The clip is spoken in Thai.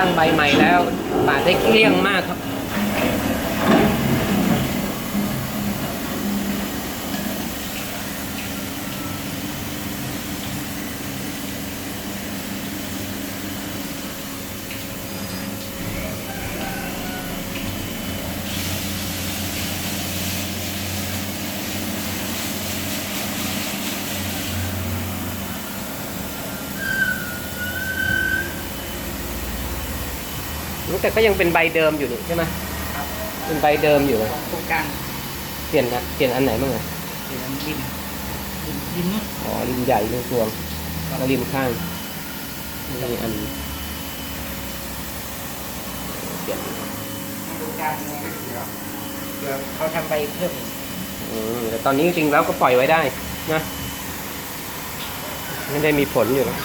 ตั้งใบใหม่แล้วปาดได้เกลี้ยงมากครับ แต่ก็ยังเป็นใบเดิมอยู่นี่ใช่ไหมเป็นใบเดิมอยู่เลยตรงกลางเปลี่ยนนะเปลี่ยนอันไหนบ้างอะเป็นริมริมริมอ๋อริมใหญ่ริมรวงแล้วริมข้างนี่อันเปลี่ยนตรงกลางเนี่ยเดี๋ยวเดี๋ยวเขาทำไปเพิ่มอีกอืมแต่ตอนนี้จริงๆแล้วก็ปล่อยไว้ได้นะไม่ได้มีผลอยู่แล้ว